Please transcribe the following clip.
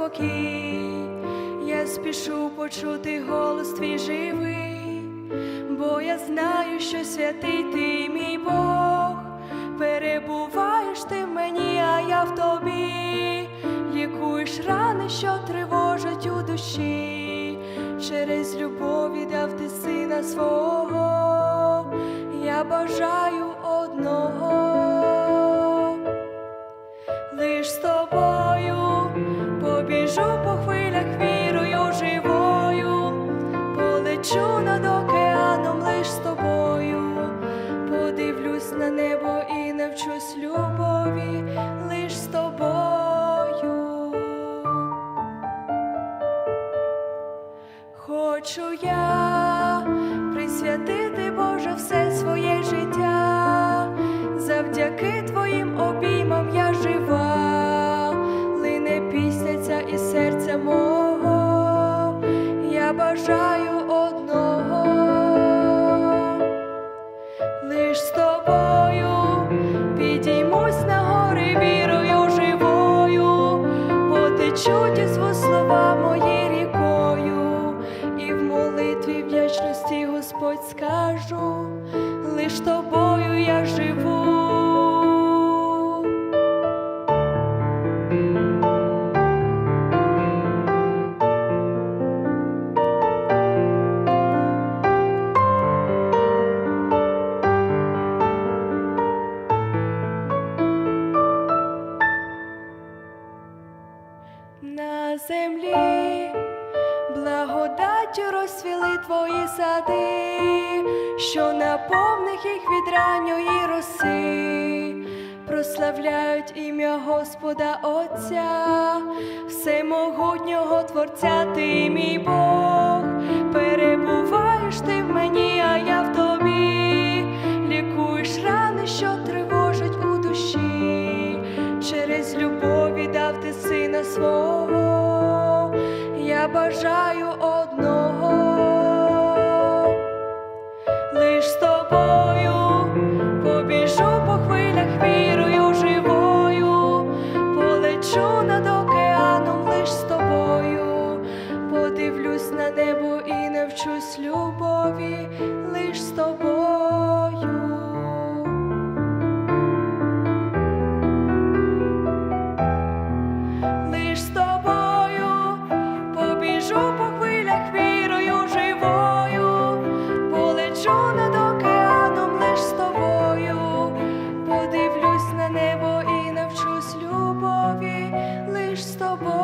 спокій, я спішу почути голос твій живий, бо я знаю, що святий ти мій Бог, перебуваєш ти в мені, а я в тобі, лікуєш рани, що тривожать у душі, через любов віддав ти сина свого, я бажаю одного. Любові лиш з тобою. Хочу я присвятити, Боже, все своє життя, завдяки Твоїм обіймам Господь скажу, лиш тобою я живу. На землі благодаттю розцвіли твої сади, що наповних їх від ранньої роси, прославляють ім'я Господа Отця, всемогутнього Творця, ти мій Бог, перебуваєш ти в мені, а я в тобі, лікуєш рани, що тривожать у душі, через любов віддав ти сина свого, я бажаю tobą.